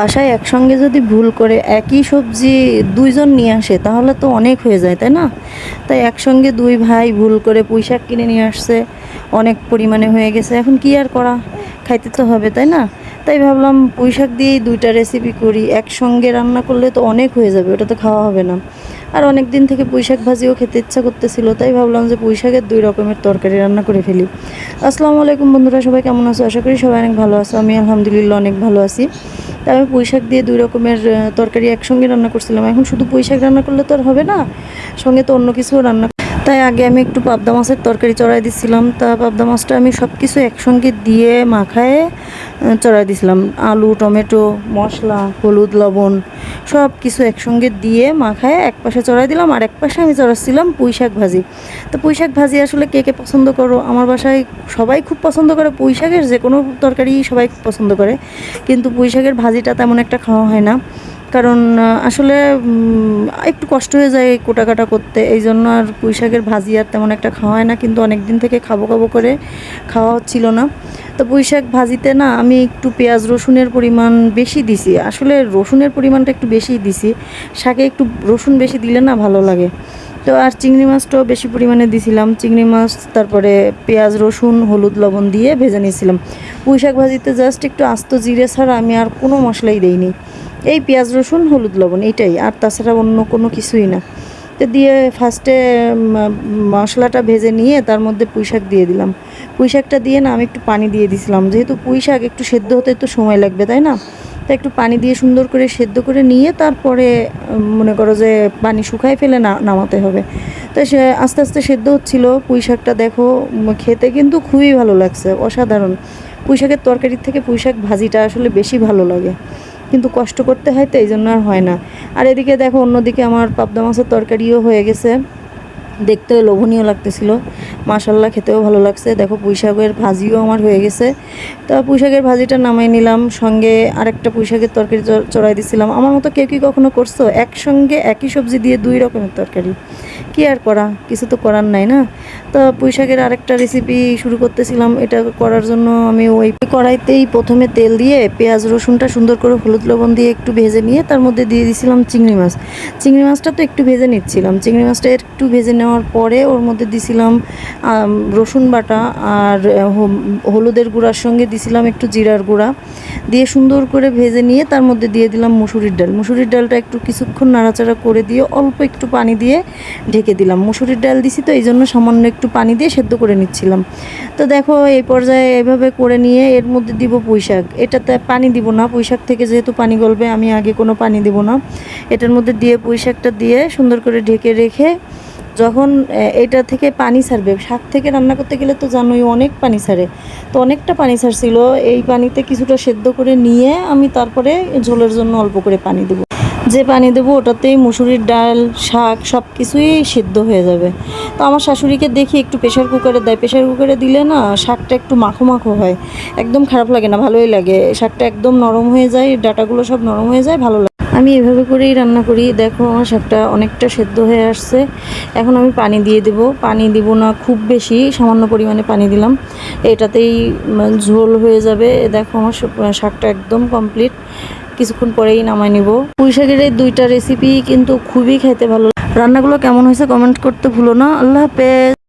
বাসায় একসঙ্গে যদি ভুল করে একই সবজি দুইজন নিয়ে আসে, তাহলে তো অনেক হয়ে যায়, তাই না? তাই একসঙ্গে দুই ভাই ভুল করে পুঁই শাক কিনে নিয়ে আসছে, অনেক পরিমাণে হয়ে গেছে। এখন কি আর করা? খাইতে তো হবে, তাই না? তাই ভাবলাম পুঁই শাক দিয়েই দুইটা রেসিপি করি। একসঙ্গে রান্না করলে তো অনেক হয়ে যাবে, ওটা তো খাওয়া হবে না। আর অনেক দিন থেকে পুঁই শাক ভাজিও খেতে ইচ্ছা করতেছিল, তাই ভাবলাম যে পুঁই শাকের দুই রকমের তরকারি রান্না করে ফেলি। আসসালামু আলাইকুম বন্ধুরা, সবাই কেমন আছো? আশা করি সবাই অনেক ভালো আছো। আমি আলহামদুলিল্লাহ অনেক ভালো আছি। তাই আমি পুঁই শাক দিয়ে দুই রকমের তরকারি একসঙ্গে রান্না করছিলাম। এখন শুধু পুঁই শাক রান্না করলে তো আর হবে না, সঙ্গে তো অন্য কিছুও রান্না তাই আগে আমি একটু পাবদা মাছের তরকারি চড়াই দিছিলাম। তা পাবদা মাছটা আমি সব কিছু একসঙ্গে দিয়ে মাখায়ে চড়াই দিছিলাম। আলু, টমেটো, মশলা, হলুদ, লবণ সব কিছু একসঙ্গে দিয়ে মাখায়, এক পাশে চড়াই দিলাম, আর এক পাশে আমি চড়াচ্ছিলাম পুঁই শাক ভাজি। তো পুঁই শাক ভাজি আসলে কে কে পছন্দ করো? আমার বাসায় সবাই খুব পছন্দ করে পুঁই শাকের যে কোনো তরকারি সবাই খুব পছন্দ করে। কিন্তু পুঁই শাকের ভাজিটা তেমন একটা খাওয়া হয় না। কারণ আসলে একটু কষ্ট হয়ে যায় কোটা কাটা করতে। এই জন্য আর পুঁই শাকের ভাজি আর তেমন একটা খাওয়া হয় না, কিন্তু অনেক দিন থেকে খাব খাব করে খাওয়া হচ্ছিল না। তো পুঁই শাক ভাজিতে না আমি একটু পেঁয়াজ, রসুনের পরিমাণ বেশি দিছি। আসলে রসুনের পরিমাণটা একটু বেশিই দিছি। শাকে একটু রসুন বেশি দিলে না ভালো লাগে। তো আর চিংড়ি মাছটাও বেশি পরিমাণে দিছিলাম। চিংড়ি মাছ, তারপরে পেঁয়াজ, রসুন, হলুদ, লবণ দিয়ে ভেজে নিয়েছিলাম। পুঁই শাক ভাজিতে জাস্ট একটু আস্ত জিরে ছাড়া আমি আর কোনো মশলাই দেইনি। এই পেঁয়াজ, রসুন, হলুদ, লবণ, এইটাই। আর তাছাড়া অন্য কোনো কিছুই না। তো দিয়ে ফার্স্টে মশলাটা ভেজে নিয়ে তার মধ্যে পুঁই শাক দিয়ে দিলাম। পুঁই শাকটা দিয়ে না আমি একটু পানি দিয়ে দিছিলাম। যেহেতু পুঁই শাক একটু সেদ্ধ হতে তো সময় লাগবে, তাই না? তো একটু পানি দিয়ে সুন্দর করে সেদ্ধ করে নিয়ে তারপরে মনে করো যে পানি শুকায় ফেলে না, নামাতে হবে। তো সে আস্তে আস্তে সেদ্ধ হচ্ছিল। পুঁই শাকটা দেখো খেতে কিন্তু খুবই ভালো লাগছে, অসাধারণ। পুঁই শাকের তরকারির থেকে পুঁই শাক ভাজিটা আসলে বেশি ভালো লাগে। কিন্তু কষ্ট করতে হয় তো এই জন্য আর হয় না। আর এদিকে দেখো অন্যদিকে আমার পাবদা মাছের তরকারিও হয়ে গেছে। দেখতেও লোভনীয় লাগতেছিল। মাশাল্লাহ খেতেও ভালো লাগছে। দেখো পুঁইশাকের ভাজিও আমার হয়ে গেছে। তা পুঁইশাকের ভাজিটা নামাই নিলাম, সঙ্গে আরেকটা পুঁইশাকের তরকারি চড়াই দিছিলাম। আমার মতো কেউ কি কখনো করছ? একসঙ্গে একই সবজি দিয়ে দুই রকমের তরকারি। কি আর করা? কিছু তো করার নাই না? তো পুঁইশাকের আরেকটা রেসিপি শুরু করতেছিলাম। এটা করার জন্য আমি ওই কড়াইতেই প্রথমে তেল দিয়ে পেঁয়াজ, রসুনটা সুন্দর করে হলুদ লবণ দিয়ে একটু ভেজে নিয়ে তার মধ্যে দিয়ে দিয়েছিলাম চিংড়ি মাছ। চিংড়ি মাছটা তো একটু ভেজে নিচ্ছিলাম। চিংড়ি মাছটা একটু ভেজে নেওয়ার পরে ওর মধ্যে দিছিলাম রসুন বাটা আর হলুদের গুঁড়ার সঙ্গে দিছিলাম একটু জিরার গুঁড়া। দিয়ে সুন্দর করে ভেজে নিয়ে তার মধ্যে দিয়ে দিলাম মুসুরির ডাল। মুসুরির ডালটা একটু কিছুক্ষণ নাড়াচাড়া করে দিয়ে অল্প একটু পানি দিয়ে ঢেকে দিলাম। মুসুরির ডাল দিছি তো এই জন্য সামান্য একটু পানি দিয়ে সেদ্ধ করে নিচ্ছিলাম। তো দেখো, এই পর্যায়ে এভাবে করে নিয়ে এর মধ্যে দিব পুঁইশাক। এটাতে পানি দিব না, পুঁইশাক থেকে যেহেতু পানি গলবে, আমি আগে কোনো পানি দিব না। এটার মধ্যে দিয়ে পুঁইশাকটা দিয়ে সুন্দর করে ঢেকে রেখে যখন এটা থেকে পানি ছাড়বে শাক থেকে রান্না করতে গেলে তো জানোই অনেক পানি ছাড়ে তো অনেকটা পানি ছাড়ছিল এই পানিতে কিছুটা সেদ্ধ করে নিয়ে আমি তারপরে ঝোলের জন্য অল্প করে পানি দেবো। যে পানি দেবো ওটাতেই মুসুরির ডাল, শাক সব কিছুই সিদ্ধ হয়ে যাবে। তো আমার শাশুড়িকে দেখি একটু প্রেশার কুকারে দেয়। প্রেশার কুকারে দিলে না শাকটা একটু মাখো মাখো হয়। একদম খারাপ লাগে না, ভালোই লাগে। শাকটা একদম নরম হয়ে যায়, ডাটাগুলো সব নরম হয়ে যায়, ভালো লাগে। আমি এভাবে করেই রান্না করি। দেখো, আমার শাকটা অনেকটা সেদ্ধ হয়ে আসছে। এখন আমি পানি দিয়ে দেব। পানি দিব না, খুব বেশি, সামান্য পরিমাণে পানি দিলাম। এটাতেই ঝোল হয়ে যাবে। দেখো, আমার শাকটা একদম কমপ্লিট। কিছুক্ষণ পরেই নামাই নিব। পুঁই শাকের এই দুইটা রেসিপি কিন্তু খুবই খেতে ভালো রান্নাগুলো কেমন হয়েছে কমেন্ট করতে ভুলো না। আল্লাহ হাফেজ।